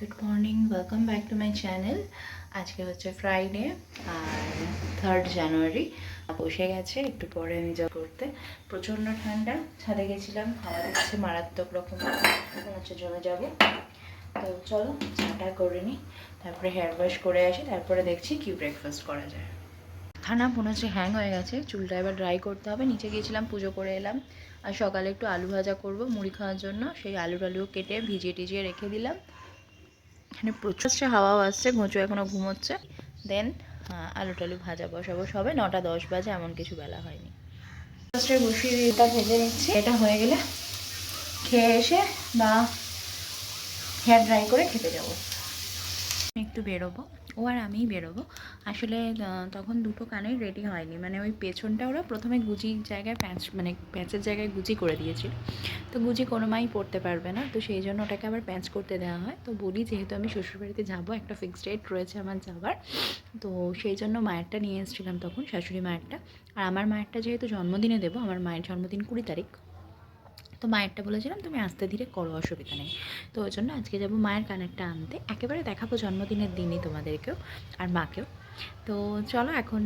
Good morning welcome back to my channel আজকে হচ্ছে Friday আর third January বসে গেছে, একটু পরে আমি যা করতে। প্রচণ্ড ঠান্ডা, ছাদে গেছিলাম হাওয়া দিচ্ছে মারাত্মক রকম। হচ্ছে জমে যাব। তো চলো, চাটা করে নিই তারপরে হেয়ার ওয়াশ করে আসি, তারপরে দেখছি কি ব্রেকফাস্ট করা যায়। খানা মনে হচ্ছে হ্যাং হয়ে গেছে, চুলটা এবার ড্রাই করতে হবে। নিচে গিয়েছিলাম, পুজো করে এলাম। আর সকালে একটু আলু ভাজা করব, মুড়ি খাওয়ার জন্য। সেই আলু টালু কেটে ভিজিয়ে টিজিয়ে রেখে দিলাম। এখানে প্রচুর হাওয়াও আসছে ঘুঁচো এখনও ঘুমোচ্ছে। দেন আলু টালু ভাজা বসাবো। সবে নটা দশ বাজে এমন কিছু বেলা হয়নি। ফার্স্টে বসিয়ে এটা ভেজে নিচ্ছি। এটা হয়ে গেলে খেয়ে এসে বা হেয়ার ড্রাই করে খেতে যাব। একটু বেরোবো। ও আর আমিই বেরোবো। আসলে তখন দুটো কানেই রেডি হয়নি। মানে ওই পেছনটা ওরা প্রথমে গুজি জায়গায় প্যাঁচ মানে প্যাঁচের জায়গায় গুজি করে দিয়েছিল। তো গুজি কোনো মাই পড়তে পারবে না। তো সেই জন্য ওটাকে আবার প্যাঁচ করতে দেওয়া হয়। তো বলি, যেহেতু আমি শ্বশুরবাড়িতে যাব, একটা ফিক্সড ডেট রয়েছে আমার যাবার তো সেই জন্য মায়েরটা নিয়ে এসেছিলাম তখন, শাশুড়ি মায়েরটা। আর আমার মায়েরটা যেহেতু জন্মদিনে দেবো, আমার মায়ের জন্মদিন কুড়ি তারিখ। তো মায়েরটা বলেছিলাম, তুমি আস্তে ধীরে করো, অসুবিধা নেই। তো ওই জন্য আজকে যাব মায়ের কানেরটা আনতে। একেবারে দেখাবো জন্মদিনের দিনই তোমাদেরকেও আর মাকেও। তো চলো এখন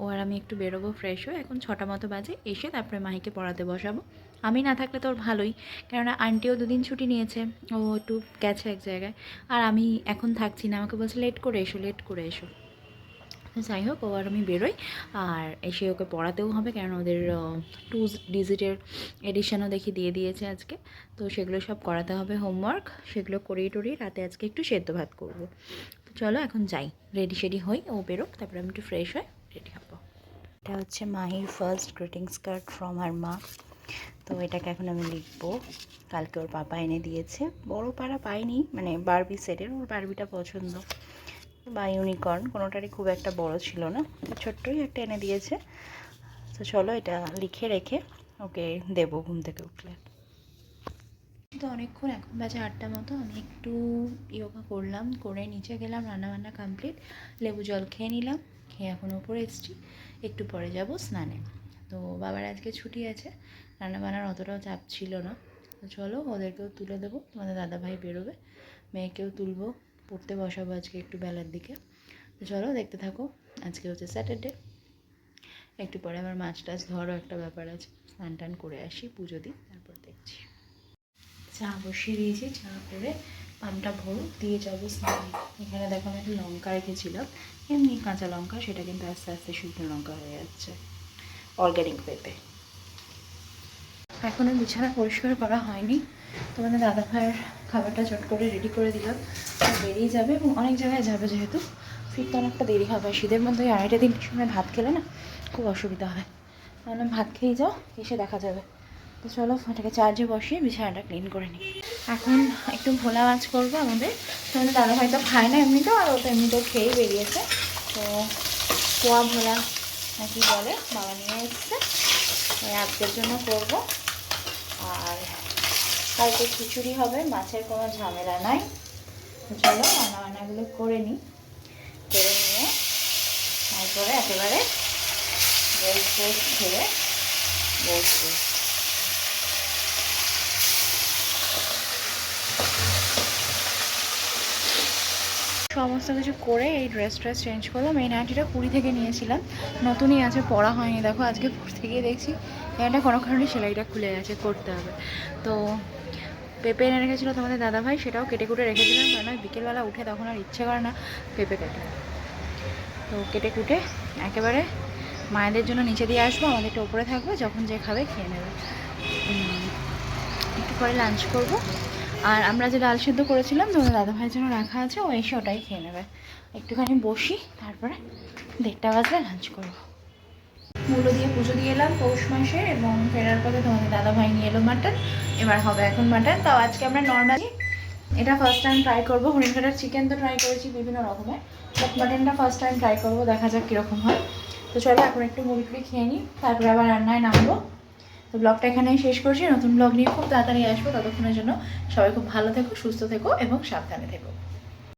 ও আর আমি একটু বেরোবো ফ্রেশ হয়ে। এখন ছটা মতো বাজে, এসে তারপরে মাহিকে পড়াতে বসাবো। আমি না থাকলে তো ওর ভালোই, কেননা আন্টিও দুদিন ছুটি নিয়েছে, ও একটু গেছে এক জায়গায়। আর আমি এখন থাকছি না, আমাকে বলছে, লেট করে এসো, লেট করে এসো। যাই হোক ও আর আমি বেরোই। আর এসে ওকে পড়াতেও হবে, কারণ ওদের টু ডিজিটের এডিশনও দেখি দিয়ে দিয়েছে আজকে। তো সেগুলো সব করাতে হবে হোমওয়ার্ক সেগুলো করিয়ে টরিয়ে রাতে আজকে একটু সেদ্ধ ভাত করব। তো চলো এখন যাই। রেডি শেডি হই, ও বেরোক, তারপরে আমি একটু ফ্রেশ হয়ে রেডি হব। এটা হচ্ছে Mahir first greetings card from আর মা। তো এটাকে এখন আমি লিখব। কালকে ওর পাপা এনে দিয়েছে। বড় পাড়া পাইনি মানে বারবি সেটের ওর বারবিটা পছন্দ। বা ইউনিকর্ন কোনোটারই খুব একটা বড় ছিল না। তো ছোট্টই একটা এনে দিয়েছে। তো চলো এটা লিখে রেখে ওকে দেবো ঘুম থেকে উঠলে। তো অনেকক্ষণ এখন বাজে আটটা মতো, আমি একটু ইয়োগা করলাম, করে নিচে গেলাম, রান্নাবান্না কমপ্লিট লেবু জল খেয়ে নিলাম, খেয়ে এখন ওপরে এসেছি। একটু পরে যাব স্নানে। তো বাবার আজকে ছুটি আছে, রান্নাবান্নার অতটাও চাপ ছিল না। তো চলো ওদেরকেও তুলে দেবো, তোমাদের দাদাভাই বেরোবে, মেয়েকেও তুলবো। পড়তে বসাবো আজকে একটু বেলার দিকে। তো চলো দেখতে থাকো, আজকে হচ্ছে স্যাটারডে একটু পরে আমার মাছ টাছ ধরো একটা ব্যাপার আছে। স্নান টান করে আসি, পুজো দিই, তারপর দেখছি। চা বসিয়ে দিয়েছি, চা করে পানটা ভরো, দিয়ে যাব স্নান। এখানে দেখো আমি একটা লঙ্কা রেখেছিলাম। এমনি কাঁচা লঙ্কা, সেটা কিন্তু আস্তে আস্তে শুকনো লঙ্কা হয়ে যাচ্ছে। অর্গ্যানিক পেঁপে এখনও বিছানা পরিষ্কার করা হয়নি। তোমাদের দাদা ভাইয়ের খাবারটা চট করে রেডি করে দিলাম। বেরিয়ে যাবে এবং অনেক জায়গায় যাবে যেহেতু। ফিরতে অনেকটা দেরি হবে। শীতের মধ্যে আড়াইটা তিনটের সময় ভাত খেলে না খুব অসুবিধা হয়। তাহলে ভাত খেয়ে যাও, এসে দেখা যাবে। তো চলো ফোনটাকে চার্জে বসিয়ে বিছানাটা ক্লিন করে নিই। এখন একটু ভোলা মাছ করব আমাদের। তোমাদের দাদা ভাই তো খায় না এমনিতেও, আর ও তো এমনিতেও খেয়েই বেরিয়েছে। তো পোয়া ভোলা নাকি বলে, বাবা নিয়ে এসছে। আজকের জন্য করব। আর কালকে খিচুড়ি হবে, মাছের কোনো ঝামেলা নাই। চলো বান্নাগুলো করে নিই। করে নিয়ে তারপরে একেবারে বেশ ফ্রেস খেয়ে বসবো। সমস্ত কিছু করে এই ড্রেস ট্রেস চেঞ্জ করলাম। এই নাইটিটা কুড়ি থেকে নিয়েছিলাম। নতুনই আছে, পরা হয়নি। দেখো, আজকে পড়তে গিয়ে দেখছি। এটা কোনো কারণে সেলাইটা খুলে গেছে, করতে হবে। তো পেঁপে এনে রেখেছিলো তোমাদের দাদাভাই, সেটাও কেটে কুটে রেখেছিলাম। কারণ বিকেলবেলা উঠে তখন আর ইচ্ছে করে না পেঁপে কেটে। তো কেটে কুটে একেবারে মায়েদের জন্য নিচে দিয়ে আসব, আমাদেরটা ওপরে থাকবে, যখন যে খাবে খেয়ে নেবে। একটু পরে লাঞ্চ করব। আর আমরা যে ডাল সিদ্ধ করেছিলাম তোমাদের দাদাভাইয়ের জন্য রাখা আছে, ও এসে ওটাই খেয়ে নেবে। একটুখানি বসি, তারপরে দেড়টা বাজলে লাঞ্চ করব। মূল্য দিয়ে পুজো দিয়ে এলাম, পৌষ মাসে, এবং ফেরার পথে তোমাদের দাদাভাই নিয়ে এলো মাটন। এবার হবে এখন মাটন। তাও আজকে আমরা নর্মালি এটা ফার্স্ট টাইম ট্রাই করব। হরিণ কাটার চিকেন তো ট্রাই করেছি বিভিন্ন রকমের বাট মাটনটা ফার্স্ট টাইম ট্রাই করব, দেখা যাক কীরকম হয়। তো চলো এখন একটু মুড়ি টুড়ি খেয়ে নিই, তারপরে আবার রান্নায় নামবো। তো ব্লগটা এখানেই শেষ করছি। নতুন ব্লগ নিয়ে খুব তাড়াতাড়ি আসব। ততক্ষণের জন্য সবাই খুব ভালো থেকো, সুস্থ থেকো এবং সাবধানে থেকো।